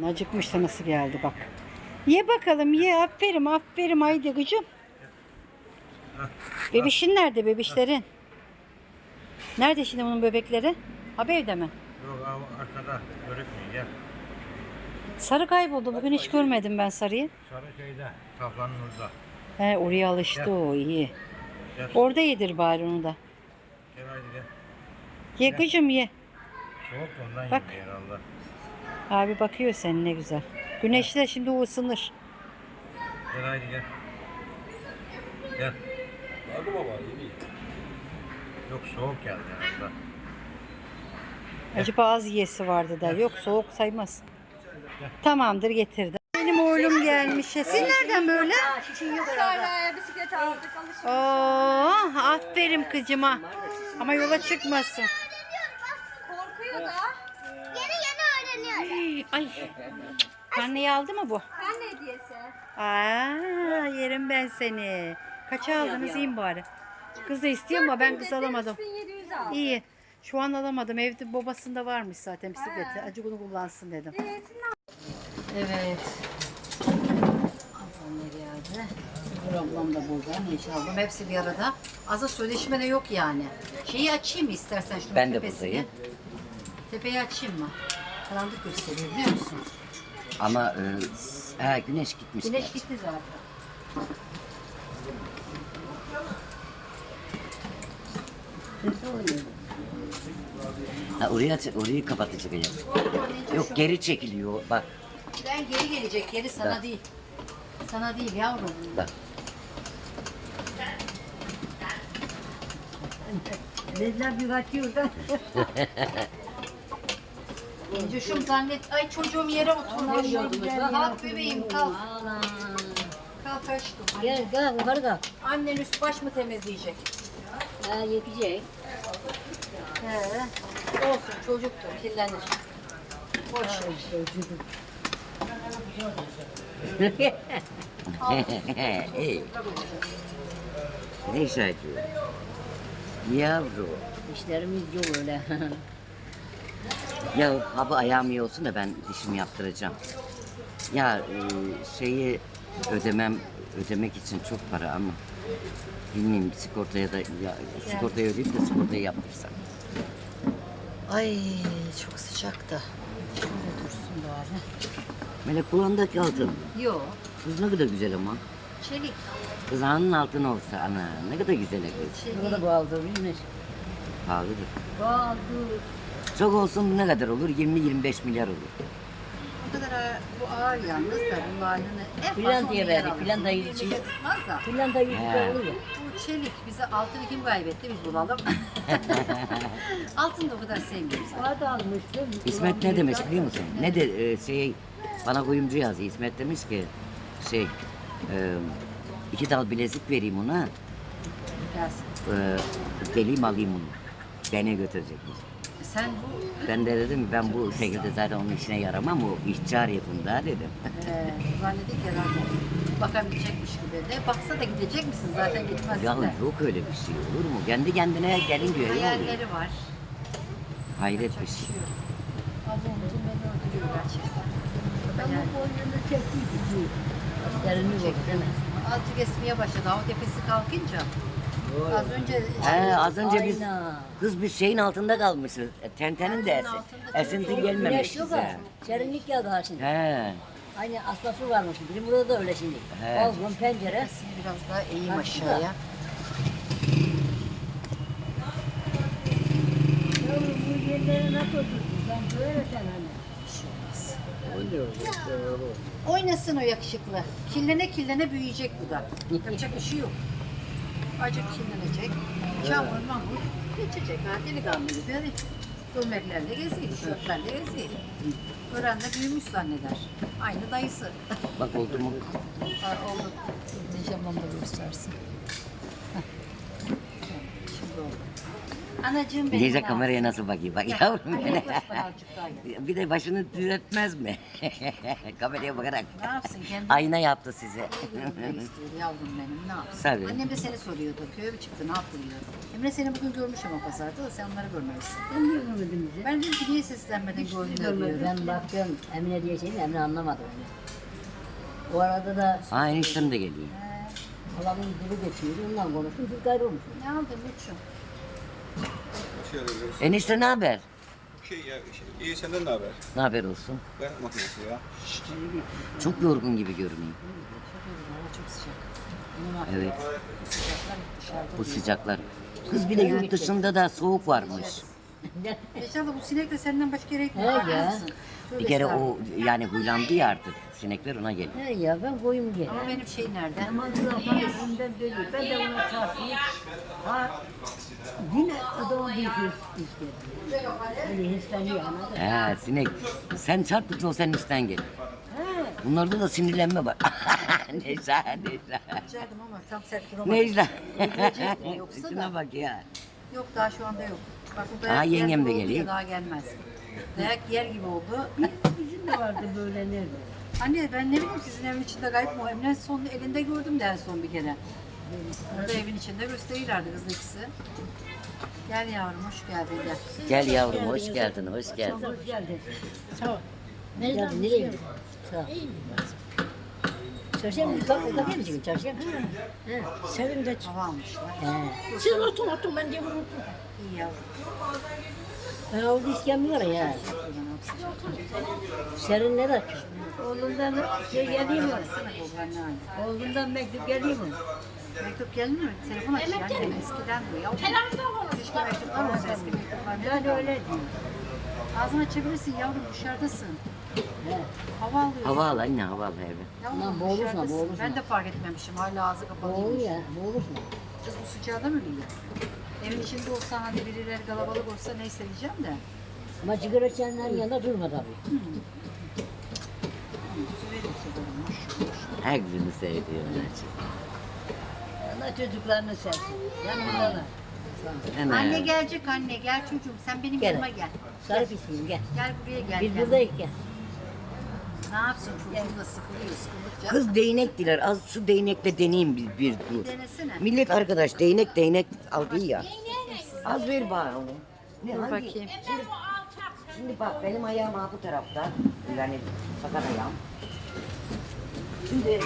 Bakın acıkmış da nasıl geldi bak. Ye bakalım ye aferin aferin haydi gıcım. Bebişin nerede bebişlerin? Nerede şimdi bunun bebekleri? Abi evde mi? Yok av- arkada görükmüyor gel. Sarı kayboldu. Bugün hiç görmedim ben sarıyı. Sarı şeyde saflanın orada. He oraya alıştı o iyi. Gel. Orada yedir bari onu da. Gel hadi gel. Ye kıcım ye. Soğuk ondan Bak. herhalde. Abi bakıyor sen ne güzel. Güneşte şimdi o ısınır. Gel hadi gel. Gel. Aldım ama iyi. Yok soğuk geldi herhalde. Acaba az yiyesi vardı da. Yok soğuk saymaz. Tamamdır getirdim. Benim oğlum gelmiş. Siz nereden böyle? Saraya bisiklet aldık alışveriş. Oo, aferin kızıma. Ama yola çıkmasın. Ay. Anneyi aldı mı bu? Ben hediyesi. Aa, yerim ben seni. Kaça aldınız iyi mi bari? Kız da istiyor ama ben kız alamadım. 3700 aldım. İyi. Şu an alamadım. Evde babasında varmış zaten bisikleti. Acı bunu kullansın dedim. Evet. Ablam da geldi. Öbür ablam da burada. Neşe ablam. Hepsi bir arada. Azı söyleşme de yok yani. Şeyi açayım mı istersen şunun Ben de tepesini? buradayım. Tepeyi açayım mı? Karanlık gösteriyor biliyor musun? Ama e, ha, güneş gitmiş. Güneş gerçi. gitti zaten. Ha, oraya, orayı kapatacak ya. Yok geri çekiliyor bak. Ben geri gelecek. Geri sana Da. değil. Sana değil yavrum. Bak. Dediler bir atıyor da. Coşum zannet. Ay çocuğum yere oturmuş. Kalk bebeğim kalk. Kalk aşkım. Gel gel yukarı kalk. Annen üst baş mı temizleyecek? Ha yıkayacak. He. Olsun çocuktur kirlenir. Boş ver. Ey. Ne iş ediyor? Yavru. İşlerimiz yok öyle. Ya hava ayağım iyi olsun da ben dişimi yaptıracağım. Ya e, şeyi ödemem ödemek için çok para ama bilmiyorum sigortaya da ya, sigortayı ödeyip de sigortayı yaptırsam. Ay çok sıcak da. Şöyle dursun bari. Melek kulağındaki altın. Yo. Kız ne kadar güzel ama. Çelik. Kızağının altın olsa ana ne kadar güzel kız. Çelik. ne kadar bağlıdır bilmiş. Pahalıdır. Bağlı. Çok olsun ne kadar olur? 20-25 milyar olur. O kadar ağır, bu ağır yalnız da bunun halini en fazla on diye milyar verdik, alır. filan da Yirmi tutmaz da. Yüz He. lira olur ya. Bu çelik bize altını kim kaybetti biz bulalım. Altını da o kadar sevmiyorum zaten. Vardı almıştım. İsmet ne demiş biliyor musun? Ne de e, şey bana kuyumcu yazdı. İsmet demiş ki şey e, iki dal bilezik vereyim ona. Gelsin. E, geleyim alayım onu. Beni götürecekmiş. Sen bu Ben de dedim ben bu şekilde zaten onun işine yaramam o ihcar yapında dedim. e, zannedik herhalde bakabilecekmiş gibi de. Baksa da gidecek misin zaten gitmezsin ya de. yok öyle bir şey olur mu? Kendi kendine gelin oluyor. Hayalleri var. Hayret bir Yapacak şey. yok. Ablamcığım beni öldürüyor gerçekten. Yok değil mi? Azıcık esmeye başladı. Hava tepesi kalkınca. Az önce He, az önce biz Aynen. kız biz şeyin altında kalmışız. E, Tentenin de esi. altında Esinti Güneş gelmemiş yok bize. ha. Serinlik geldi ha şimdi. He. Aynı aslası varmış. Bizim burada da öyle şimdi. He. Balkon, pencere. biraz daha eğim Bak, aşağıya. Yavrum bu yerleri nasıl oturtun? Ben böyle sen hani. Oynasın o yakışıklı. Kirlene kirlene büyüyecek bu da. Yapacak bir şey yok. Acık kirlenecek. Çamur mamur geçecek. Ha, delikanlı gibi. Hadi. Gömleklerle geziyor, tişörtlerle geziyor. Gören de büyümüş zanneder. Aynı dayısı. Bak oldu mu? Ha, oldu. Ablam da göstersin. Heh. Şimdi oldu. Anacığım benim. Gece kameraya nasıl bakayım bak yavrum daha gel. Bir de başını düzeltmez mi? kameraya bakarak. Ne yapsın kendi Ayna yaptı size. ne istiyor yavrum benim ne yapsın? Tabii. Annem de seni soruyordu köye mi çıktı ne yaptın diyor. Emre seni bugün görmüş ama pazarda da sen onları görmemişsin. Ben niye görmedim bizi? Ben dedim ki niye seslenmedin görmüyor Görmedim. diyor. Ben baktım Emine diye şeyini Emine anlamadı beni. O arada da Ha eniştem de geliyor. halamın dili geçiyordu. Ondan konuştum. Biz gayrolmuşuz. Ne aldın Lütfü? Enişte ne haber? Şey ya, şey, iyi senden ne haber? Ne haber olsun? Dayak makinesi ya. Çok yorgun gibi görünüyor. Hava çok sıcak. Evet. Bu sıcaklar. Kız bir de yurt dışında da soğuk varmış. İnşallah bu sinek de senden başka yere He gitmiyor. ya. Bir kere o yani huylandı ya artık. Sinekler ona geliyor. He ya ben koyum gene. Ama benim şey nerede? Namazına başından dönüyor. Ben de ona çarpayım. Ha, yine adamı bir his istedi. Öyle hisleniyor anladın? He sinek. Sen çarptıkça o senin üstten gelir. Bunlarda da sinirlenme var. Necla, Necla. Ricadım ama tam sert duramadım. Necla. Öldürecektim yoksa Şuna da. bak ya. Yok daha şu anda yok. Bak bu Aa, dayak yer yengem de geliyor. Daha gelmez. Dayak yer gibi oldu. Bizim de vardı böyle nerede? Anne ben ne bileyim sizin evin içinde gayet mu? Emre'nin son elinde gördüm de en son bir kere. Orada evin içinde gösterirlerdi kızın ikisi. Gel yavrum hoş geldin gel. Gel yavrum hoş geldin hoş geldin. Hoş geldin. Sağ ol. Nereye nereye gidiyorsun? Sağ ol. Çarşıya mı? Kalk, kalkıyor musun? Çarşıya mı? Senin de Hava almışlar. Siz oturun oturun ben diye vururum. İyi yavrum. Ben orada iskemle var ya. Serin ne de Oğlundan şey anne anne. Oğlundan mektup geliyor mu? Mektup gelmiyor mi? Telefon aç yani. Eskiden bu ya. Keşke mektuplar olsa eski mektuplar. Ben öyle diyorum. Ağzını açabilirsin yavrum dışarıdasın. Hava alıyorsun. Hava al anne hava al eve. Yavrum, Lan boğulursun, dışarıdasın. boğulursun. Ben de fark etmemişim. Hala ağzı kapalı. Boğul ya, boğulursun. Kız bu sıcağda mı biliyor? Evin içinde olsa hani birileri kalabalık olsa neyse diyeceğim de. Ama sigara içenlerin yanında durma tabii. Sürerim sigaramış. Her günü seviyorum. Allah çocuklarını sevsin. Yanımdalar. Hemen. Anne gelecek anne gel çocuğum sen benim Gel. yanıma gel. Sarı pisiyim gel. Gel buraya gel. Biz gel. buradayız gel. Ne yapsın çocuğum da sıkılıyor. Kız değnek diler. Az şu değnekle deneyeyim bir, bir dur. Denesene. Millet arkadaş değnek değnek aldı ya. Az ver bana onu. Ne, Dur hangi- bakayım. Şimdi, şimdi bak benim ayağım ha bu tarafta. Yani sakat ayağım. Şimdi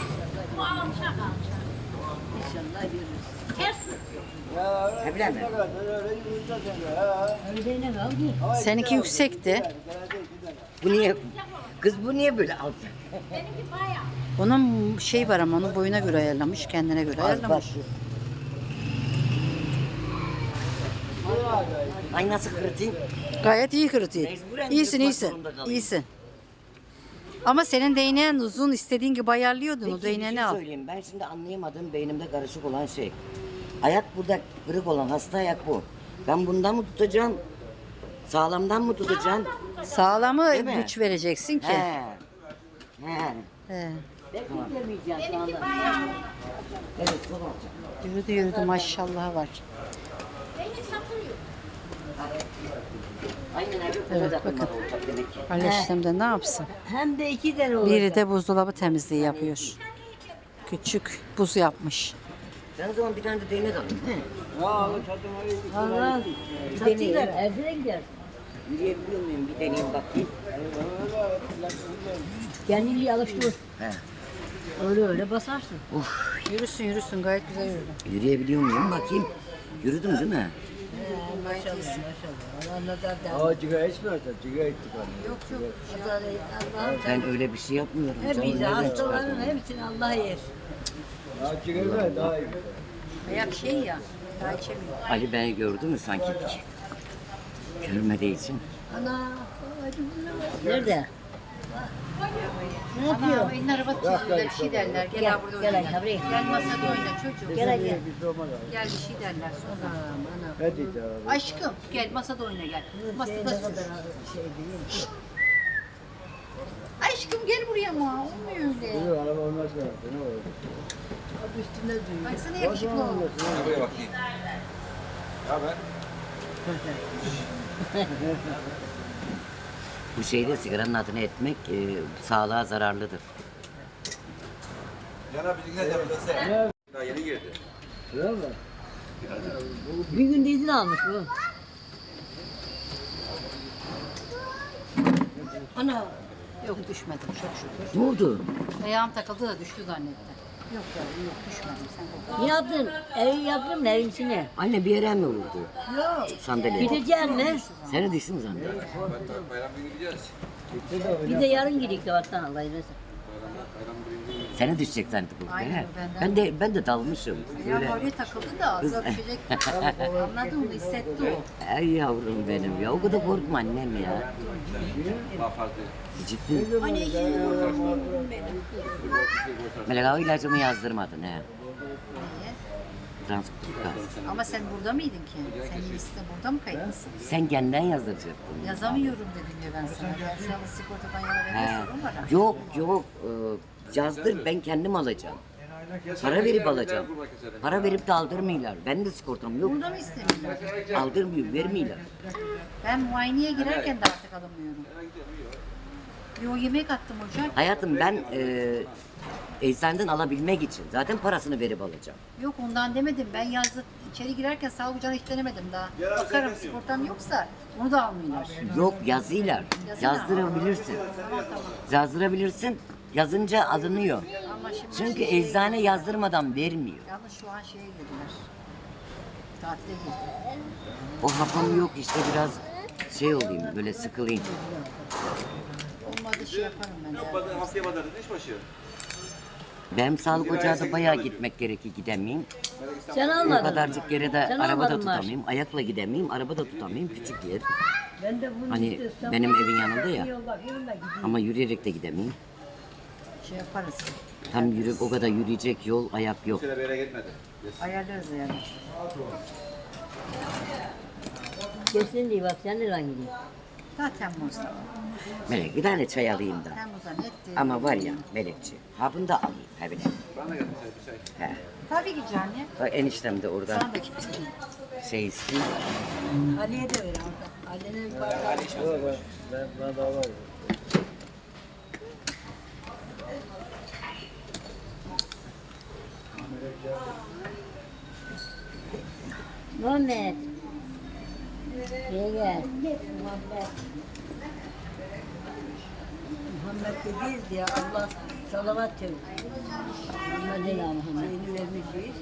İnşallah görürüz. Evlen mi? Öyle ne kaldı? Seninki yüksekti. Bu niye? Kız bu niye böyle aldı? Onun şey var ama onun boyuna göre ayarlamış, kendine göre ayarlamış. Ay nasıl kırıtayım? Gayet iyi kırıtıyor. İyisin iyisin. İyisin. Ama senin değneğin uzun istediğin gibi ayarlıyordun. o Peki bir değneğini şey al. söyleyeyim. Ben şimdi anlayamadığım beynimde karışık olan şey. Ayak burada kırık olan hasta ayak bu. Ben bundan mı tutacağım? Sağlamdan mı tutacağım? Sağlamı Değil mi? güç vereceksin ki. He. He. He. Evet, sol olacak. Yürüdü yürüdü maşallah var. Aynen öyle. Evet, bakın. olacak demek ki. Halleştim de ne yapsın? Hem de iki tane olacak. Biri de buzdolabı temizliği yapıyor. Küçük buz yapmış. Ben o zaman bir tane de değnek alayım. He. Allah. Satıyorlar. Evde gider. Yürüyebiliyor muyum? Bir deneyeyim bakayım. Kendini alıştır. He. Öyle öyle basarsın. Yürüsün yürüsün gayet güzel yürüdü. Yürüyebiliyor muyum? Bakayım. Yürüdüm değil mi? İyisin. Maşallah. Allah nazar da. Aa sigara içmiyorsan sigara içtik anne. Yok yok. Allah'ım Ben öyle bir şey yapmıyorum. Nereden hastaların hepsini Allah yer. Aa sigara daha iyi. Ayak şey ya. Daha içemiyor. Ali beni gördü mü sanki? Görmediği için. Ana. Nerede? Ne Ama yapıyor? elin arabası çiziyorlar bir şey derler. Gel, Gel, ha burada gel oyna. Ayşe, buraya. Gel masada oyna çocuğum. Gel gel. Gel bir şey derler sonra. Aman Hadi canım. Aşkım gel masada oyna gel. Masada sür. şey ki. Aşkım gel buraya ama. Olmuyor öyle. Yok araba olmaz mı? Ne olur? Abi. Baksana yakışıklı olmuş. Buraya bakayım. Ya ben. Bu şeyde sigaranın adını etmek e, sağlığa zararlıdır. Şuraya mı? Bir gün izin almış bu. Ana. Yok düşmedim çok şükür. Ne oldu? Ayağım takıldı da düştü zannettim. Yok yavrum yok düşmedim sen korkma. Ne yaptın? Evi yaptın mı evin içine? Anne bir yere mi vurdu? Yok. Sandalye. Gideceksin mi? Seni düştün zannediyorum. Bir de yarın gidik de vatan Allah izin Seni düşecek zannettim. bu, Aynen, he? benden. Ben de ben de dalmışım. Ayağım Böyle. oraya takıldı da ağzına düşecek. Anladın mı? Hissetti o. Ay yavrum benim ya. O kadar korkma annem ya. Ciddi. Melek abi ilacımı yazdırmadın he. Transportka. Ama sen burada mıydın ki? Senin liste burada mı kayıtlısın? Sen kendin yazdıracaktın. Yazamıyorum dedim ya ben sana. Ben şu anda sigortadan yana He. ha. Yok yok. Ee, yazdır ben kendim alacağım. Para verip alacağım. Para verip de aldırmıyorlar. Ben de sigortam yok. Burada mı istemiyorlar? Aldırmıyor, vermiyorlar. Ben muayeneye girerken de artık alamıyorum. Bir o yemek attım hocam. Hayatım ben e, eczaneden alabilmek için zaten parasını verip alacağım. Yok ondan demedim. Ben yazdı içeri girerken sağlık ocağına hiç denemedim daha. Bakarım sigortam yoksa onu da almıyorlar. Yok. Yazıyla. Yazdırabilirsin. Tamam tamam. Yazdırabilirsin. Yazınca alınıyor. Ama şimdi Çünkü şey- eczane yazdırmadan vermiyor. Şu an şeye girdiler. Tatile girdi. O hapım yok işte biraz şey olayım böyle sıkılayım. Olmadı şey yaparım ben. de. Haftaya pazartesi iş başı. Benim sağlık ocağına bayağı gitmek gerekir gidemeyim. Sen O almadın. kadarcık yere de Sen arabada almadın maaş. tutamayayım. Ayakla gidemeyim. Araba da tutamayayım. Küçük yer. Ben de bunu Hani benim evin yanında ya. Da. Ama yürüyerek de gidemeyim. Şey yaparız. Tam yürü o kadar yürüyecek yol ayak yok. Ayarlarız yani. Kesin diye bak sen nereden gidiyorsun? Daha Temmuz'da. Melek bir tane çay alayım da. Temmuz'a netti. Ama var ya Melekçi. Ha bunu da alayım. Ha bile. He. Tabii ki canım. Bak eniştem de oradan Sana da kimse. şey istiyor. Ali'ye de ver orada. Ali'nin bir bardağı. Ben, ben daha var. Muhammed. Gel. Muhammed. Muhammed dediyiz diye Allah salavat çevir. Muhammed ila Muhammed. Şeyini vermişiz.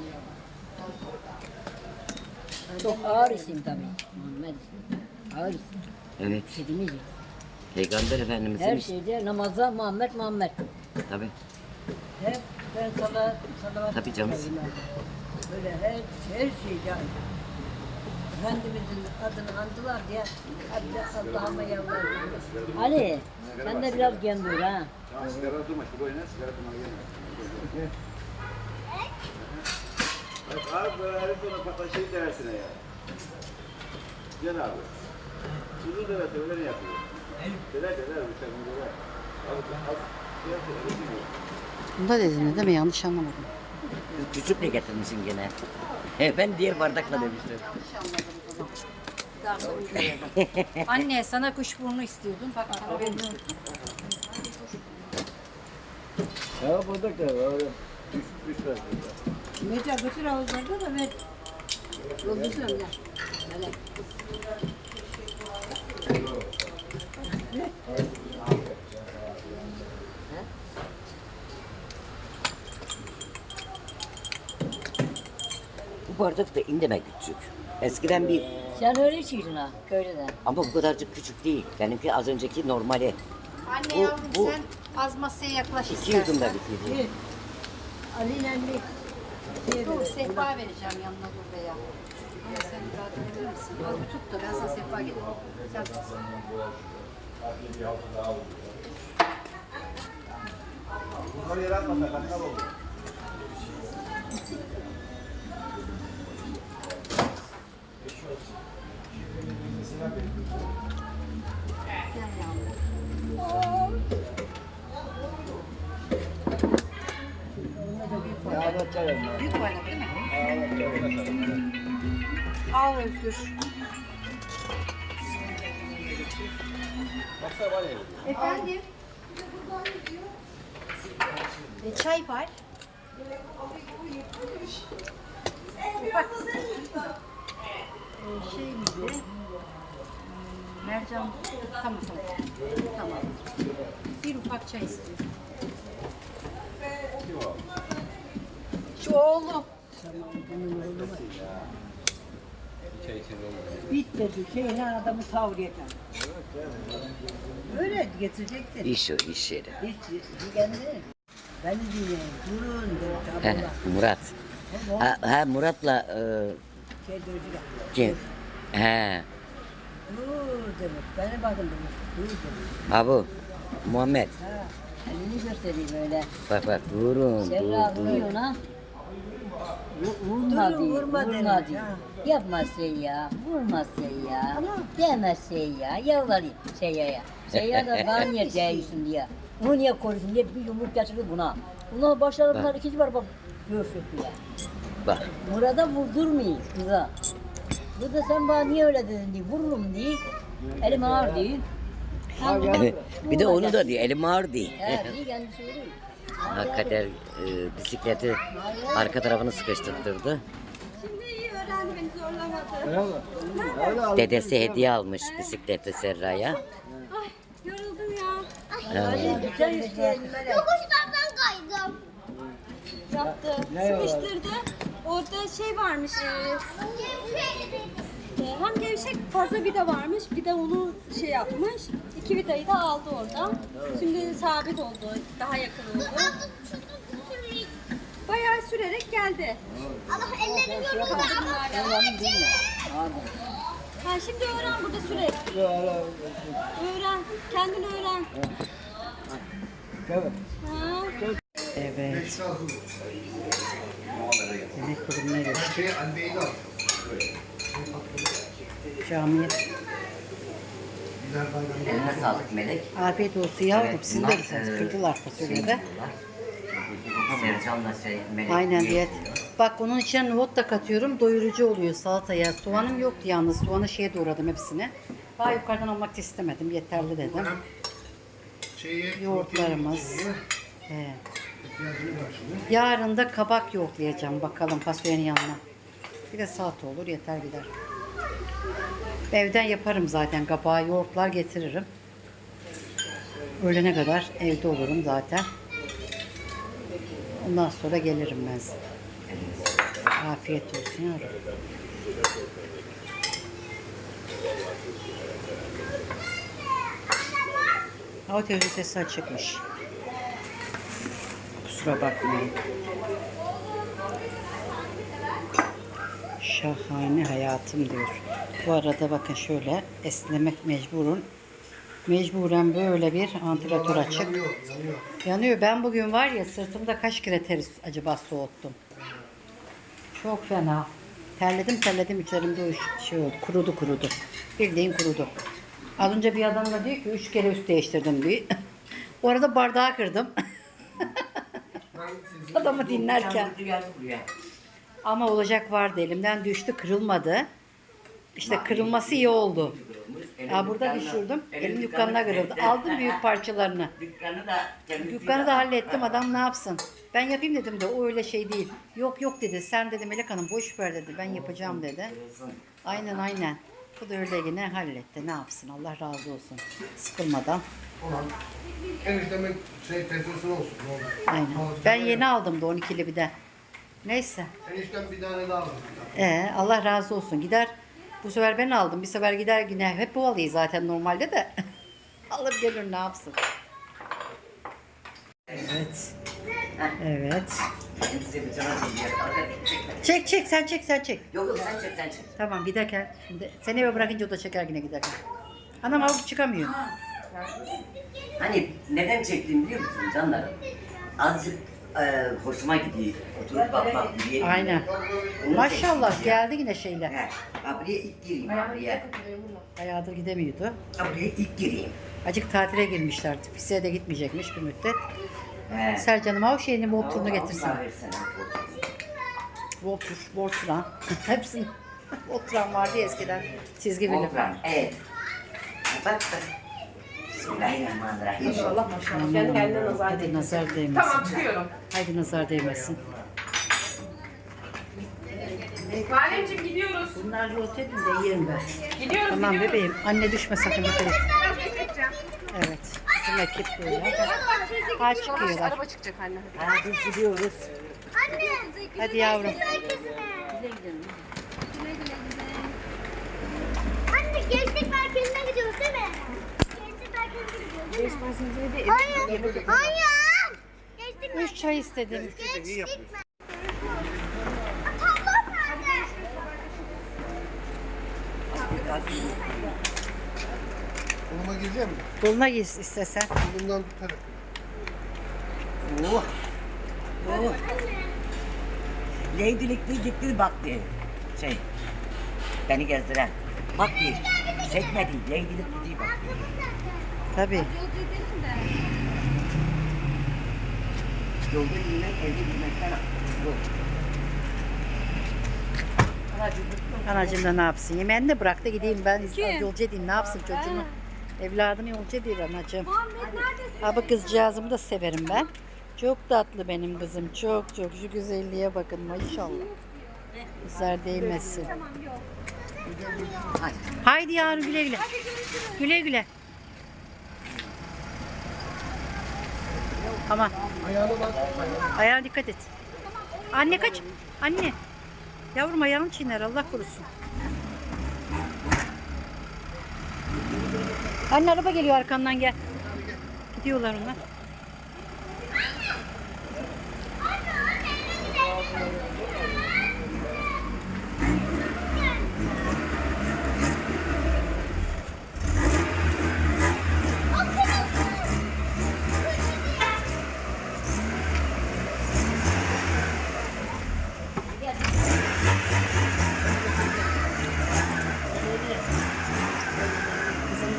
Çok ağır isim tabii. Muhammed. Ağır isim. Evet. Kedimiz. Peygamber Efendimizin Her şeyde namazda Muhammed Muhammed. Tabii. Hep ben sana salavat Tabii canım. Böyle her, her şey yani. Efendimizin adını andılar diye hadi Allah'ıma yalvardım. Ali sen de biraz gem dur ha. Sigara durma. Şurada oyna. Sigara durma. Abi böyle sonra patla şey dersine ya. Gel abi. Uzun devlet öyle ne yapıyor? Deder deder bir bunu deder. Abi az Bunda dedin değil mi? Yanlış anlamadım. Küçük ne getirmişsin gene? He, ben diğer bardakla demiştim. Anne sana kuşburnu istiyordum. Bak sana verdim. Ya bardak da var. Üç, üç var. Mete götür ağızlarda da ver. Yolcusun gel. Hele. Bu bardak da indeme küçük. Eskiden bir Sen öyle içiydin ha köyde de. ama bu kadarcık küçük değil. Benimki az önceki normali. Anne Bu- yavrum bu- sen az masaya yaklaş İki istersen. yudum da bitirdi. Bir. Ali'yle bir. Dur sehpa vereceğim yanına dur be ya. Ya sen müsaade eder misin? Az bir tut da ben sana sehpa getireyim. Sen tut. Bunları yere atma sen. Bakkal Büyük bayrak değil mi? Al Özgür. Efendim? E, çay var. Ufak. Şey gibi. Mercan. Tamam tamam. Tamam. Bir ufak çay istiyorum. Şu oğlum. Bitmedi. Şeyine adamı tavriyeten. Öyle getirecektir. İş o iş yeri. Hiç kendi. Ben de diyeyim. Durun. He, Tabula. Murat. Ha, ha Murat'la e, Şey dövücü gel. kim? He. Dur bakın. Dur. Abu. Muhammed. Ha. Elini göstereyim öyle. Bak bak durun Serra dur vuruyor lan. Vurma Durun, diyor, vurma vurma, demek, diyor. ha. Yapma şey ya, vurma şey ya. Deme şey ya, yalvarayım şey ya. Şey ya da niye değilsin diye. Bunu niye korusun diye bir yumruk geçirdi buna. Bunlar başladı bunlar ikinci var bak göğsüp ya. Bak. Murat'a vurdurmayın kıza. Bu da sen bana niye öyle dedin diye vururum diye. Elim ağır diye. Bir de onu da diyor elim ağır diye. He diye kendisi vuruyor. Hakikaten e, bisikleti arka tarafını sıkıştırdı. Şimdi iyi öğrendi beni zorlamadı. Dedesi hediye almış bisikleti Serra'ya. Ay yoruldum ya. Yokuşlardan kaydım. Yaptı. Sıkıştırdı. Orada şey varmış. e, hem gevşek fazla vida varmış. Bir de onu şey yapmış. İki vidayı da aldı oradan. Şimdi sabit oldu. Daha yakın oldu. Bayağı sürerek geldi. Allah ellerim değil mi? Abi. Ha şimdi öğren burada sürek. Öğren. Kendin öğren. Ha. Evet. Yemek kurumuna geçtik. Camiye. Eline sağlık Melek. Afiyet olsun yavrum. Evet, Siz de misiniz? e, Kırdılar fasulyede. Sercan'la şey Melek. Aynen diyet. Bak onun içine nohut da katıyorum. Doyurucu oluyor salataya. Soğanım yoktu yalnız. Soğanı şeye doğradım hepsini. Daha yukarıdan almak istemedim. Yeterli dedim. Yoğurtlarımız. He. Yarın da kabak yoğurtlayacağım. Bakalım fasulyenin yanına. Bir de salata olur. Yeter gider. Evden yaparım zaten. Kabağı yoğurtlar getiririm. Öğlene kadar evde olurum zaten. Ondan sonra gelirim ben. Afiyet olsun yavrum. Hava televizyon sesi açıkmış. Kusura bakmayın. Şahane hayatım diyor. Bu arada bakın şöyle esnemek mecburun. Mecburen böyle bir antilatör açık. Yanıyor. Ben bugün var ya sırtımda kaç kere teri acaba soğuttum. Çok fena. Terledim terledim üzerimde o şey oldu. Kurudu kurudu. Bildiğin kurudu. Az önce bir adam da diyor ki üç kere üst değiştirdim diyor. o arada bardağı kırdım. Adamı dinlerken. Ama olacak vardı elimden düştü kırılmadı. İşte kırılması iyi oldu. Ya burada düşürdüm. Elim dükkanına kırıldı. Aldım büyük parçalarını. Dükkanı da Dükkanı da hallettim. Adam ne yapsın? Ben yapayım dedim de o öyle şey değil. Yok yok dedi. Sen dedi Melek Hanım boş ver dedi. Ben yapacağım dedi. Aynen aynen. Bu da öyle yine halletti. Ne yapsın? Allah razı olsun. Sıkılmadan. Eniştemin şey petrosu olsun. ne olur. Aynen. Ben yeni aldım da 12'li bir de. Neyse. Eniştem bir tane daha aldı. Ee, Allah razı olsun. Gider. Bu sefer ben aldım. Bir sefer gider yine. Hep bu alıyı zaten normalde de. Alır gelir ne yapsın. Evet. Evet. Çek çek sen çek sen çek. Yok yok sen çek sen çek. Tamam giderken şimdi seni eve bırakınca o da çeker yine giderken. Anam avuç çıkamıyor. Hani neden çektiğimi biliyor musun canlarım? Azıcık e, hoşuma gidiyor. Oturup bak bak diye. Aynen. Onu Maşallah çektim ya. geldi yine şeyler. He, ha buraya ilk gireyim ha buraya. Bayağıdır gidemiyordu. Ha buraya ilk gireyim. Acık tatile girmişler. Tiflis'e de gitmeyecekmiş bir müddet. He. Sercan'ım o şeyini Voltur'unu getirsin. Versene, Voltur'unu. Voltur, Volturan. Hepsini. Volturan vardı ya eskiden. Çizgi film. Voltran, evet. Bak bak. Bismillahirrahmanirrahim. İnşallah maşallah. Kendi kendine nazar Hadi değil. nazar değmesin. Tamam çıkıyorum. Hadi nazar değmesin. Salimciğim gidiyoruz. Bunlar yol edin de yerim ben. Gidiyoruz Tamam gidiyoruz. bebeğim. Anne düşme sakın dikkat et. Evet. Bizim ekip böyle. Kaç çıkıyorlar. Araba çıkacak anne. Hadi gidiyoruz. Anne. Hadi yavrum. Anne gençlik merkezine gidiyoruz değil mi? Gençlik merkezine gidiyoruz değil mi? Hayır. Hayır. Gençlik Üç çay istedim. Gençlik merkezi. Tablo nerede? Koluma gireceğim mi? Doluna gir istesen. Bundan tutarım. Oh. Oh. Leydilikli gitti bak diye. Şey. Beni gezdiren. Bak diye. Çekmedi. Leydilik gitti bak diye. Tabii. Yolda yürümek, evde yok. Anacığım da ne yapsın? Yemeğini de bırak da gideyim ben Kim? yolcu edeyim. Ne yapsın çocuğunu? Evladını yolcu edeyim anacığım. Muhammed neredesin? Abi kızcağızımı da severim ben. Çok tatlı benim kızım. Çok çok. Şu güzelliğe bakın maşallah. Güzel değmesin. Yok. Haydi yarın güle güle. Güle güle. Aman. Ayağına bak. Ayağına dikkat et. Anne kaç. Anne. Yavrum ayağını çiğner Allah korusun. Anne araba geliyor arkandan gel. Gidiyorlar onlar.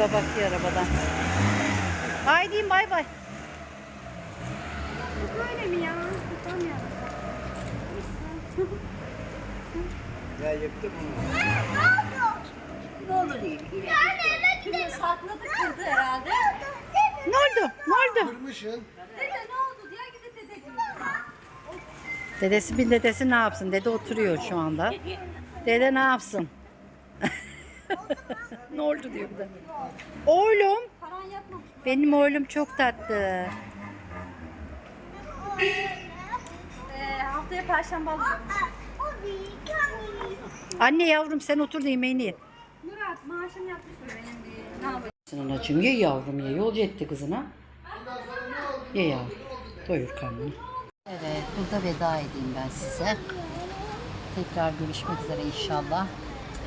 Da bakıyor arabadan. Haydi bay bay. Böyle mi ya? Tutamıyorum. Ya yıktı bunu. Ne olur değil. Şimdi sakladık kırdı herhalde. Ne oldu? Ne oldu? Kırmışın. Dede ne oldu diye gidip dedeciğim. Dedesi bir dedesi ne yapsın? Dede oturuyor şu anda. Dede ne yapsın? ne oldu diyor bir de. Oğlum. Benim oğlum çok tatlı. Ee, haftaya perşembe alacağım. Anne. Anne yavrum sen otur da yemeğini ye. Murat maaşım yatmış mı benim diye. Ne yapayım? Sen anacığım ye yavrum ye. Yolcu etti kızına. Ye yavrum. Doyur karnını. Evet burada veda edeyim ben size. Tekrar görüşmek üzere inşallah.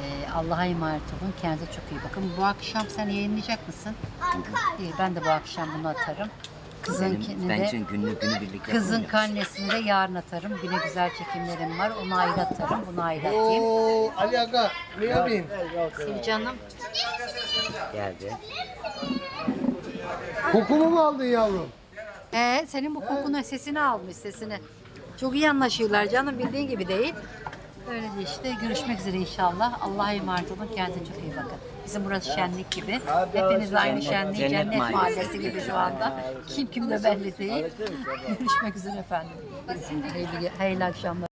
Ee, Allah'a emanet olun. Kendinize çok iyi bakın. Bu akşam sen yayınlayacak mısın? İyi, ben de bu akşam bunu atarım. Kızınkini Benim, de, bence günlü günü birlikte kızın yapılacak. karnesini de yarın atarım. Güne güzel çekimlerim var. Onu ayrı atarım. Bunu ayrı atayım. Oo Ali Aga. Ne yapayım? Sil canım. geldi. Kokumu mu aldın yavrum? Ee, senin bu kokunu sesini almış sesini. Çok iyi anlaşıyorlar canım bildiğin gibi değil. Öyle de işte görüşmek üzere inşallah. Allah'a emanet olun. Kendinize çok iyi bakın. Bizim burası şenlik gibi. Hepiniz aynı şenlik, Cennet cennet, mahallesi. gibi şu anda. Kim kimde belli değil. Görüşmek üzere efendim. Hayırlı, hayırlı akşamlar.